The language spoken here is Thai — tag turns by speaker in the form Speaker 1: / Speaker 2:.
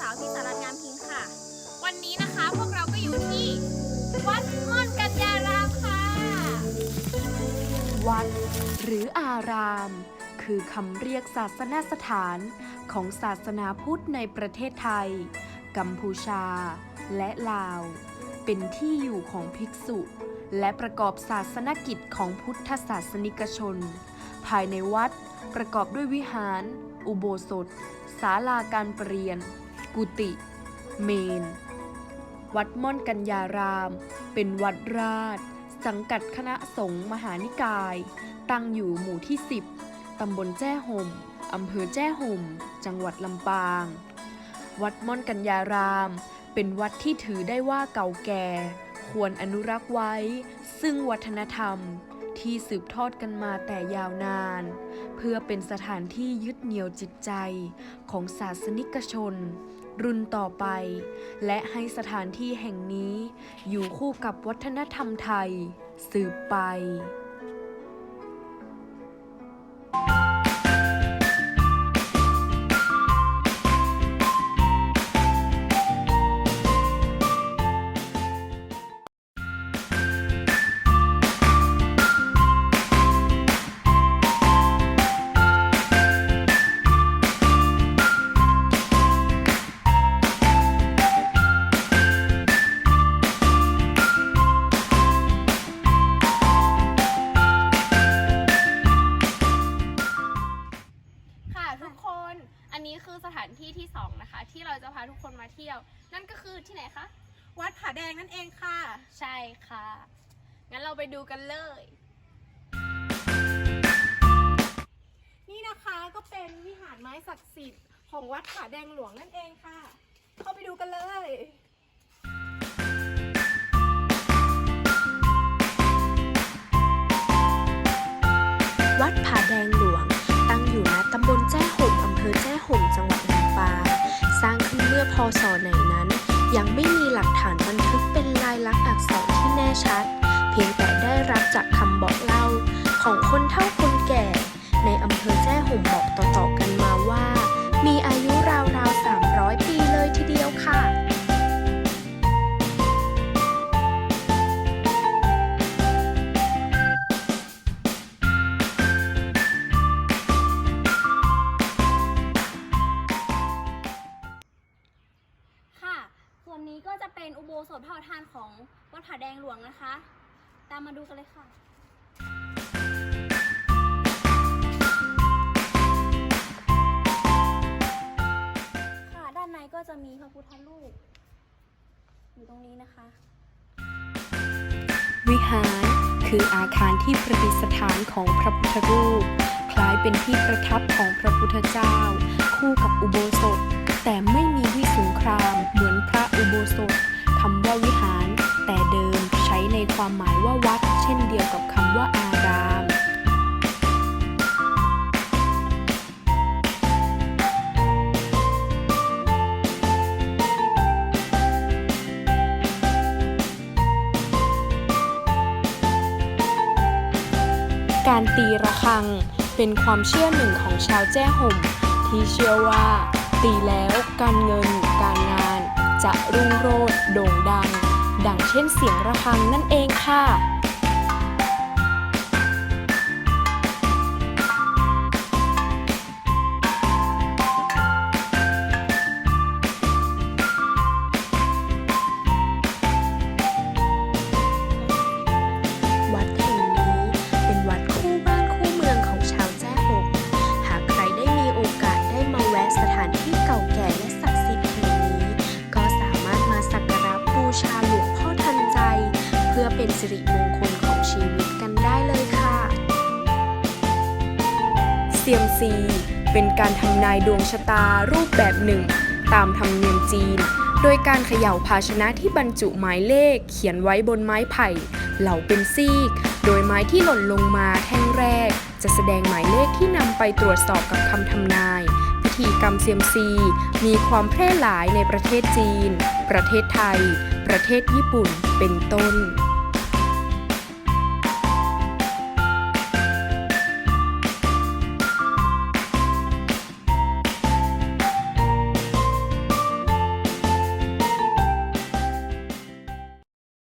Speaker 1: สาว
Speaker 2: พิสารัตงามพิงค์ค่ะ
Speaker 3: วันนี้นะคะพวกเราก็อยู่ที่ วัดม่อนกัญญารามค่ะ
Speaker 4: วัด หรืออาราม คือคำเรียกศาสนสถานของศาสนาพุทธในประเทศไทย กัมพูชา และลาว เป็นที่อยู่ของภิกษุ และประกอบศาสนกิจของพุทธศาสนิกชน ภายในวัดประกอบด้วยวิหาร อุโบสถศาลาการประเรียน กุฏิ เมน วัดม่อนกัญญาราม เป็นวัดราช สังกัดคณะสงฆ์มหานิกาย ตั้งอยู่หมู่ที่ 10 ตำบลแจ้ห่ม อำเภอแจ้ห่ม จังหวัดลำปาง วัดม่อนกัญญาราม เป็นวัดที่ถือได้ว่าเก่าแก่ ควรอนุรักษ์ไว้ ซึ่งวัฒนธรรม ที่สืบทอดกันมาแต่ยาวนาน เพื่อเป็นสถานที่ยึดเหนี่ยวจิตใจของศาสนิกชน รุ่นต่อไป และให้สถานที่แห่งนี้อยู่คู่กับวัฒนธรรมไทย สืบไป
Speaker 3: ที่ที่สองนะคะ ที่เราจะพาทุกคนมาเที่ยว นั่นก็คือที่ไหนคะ
Speaker 1: วัดผาแดงนั่นเองค่ะ
Speaker 3: ใช่ค่ะ งั้นเราไปดูกันเลย
Speaker 1: นี่นะคะก็เป็นวิหารไม้ศักดิ์สิทธิ์ของวัดผาแดงหลวงนั่นเองค่ะ เข้าไปดูกันเลย
Speaker 4: พศไหนนั้น ยังไม่มีหลักฐานบันทึกเป็นลายลักษณ์อักษรที่แน่ชัด เพียงแต่ได้รับจากคำบอกเล่า ของคนเฒ่าคนแก่ ในอำเภอแจ้ห่มบอกต่อๆ ก็
Speaker 2: จะเป็นอุโบสถพระประธานของวัดผาแดงหลวงนะคะ ตามมาดูกันเลยค่ะค่ะ ด้านในก็จะมีพระพุทธรูปอยู่ตรงนี้นะคะ
Speaker 4: วิหารคืออาคารที่ประดิษฐานของพระพุทธรูป คล้ายเป็นที่ประทับของพระพุทธเจ้า คู่กับอุโบสถแต่ไม่ การตีระฆัง เป็นความเชื่อหนึ่งของชาวแจ้ห่ม ที่เชื่อว่า ตีแล้วการเงินการงาน จะรุ่งโรจน์โด่งดัง ดังเช่นเสียงระฆังนั่นเองค่ะ พื่อเป็นสิริมงคลของชีวิตกันได้เลยค่ะ เซียมซีเป็นการทำนายดวงชะตารูปแบบหนึ่ง ตามธรรมเนียมจีน โดยการเขย่าภาชนะที่บรรจุหมายเลขเขียนไว้บนไม้ไผ่ เหล่าเป็นซีก โดยไม้ที่หล่นลงมาแท่งแรก จะแสดงหมายเลขที่นำไปตรวจสอบกับคำทำนายพิธีกรรมเซียมซี มีความแพร่หลายในประเทศจีน ประเทศไทย ประเทศญี่ปุ่น เป็นต้น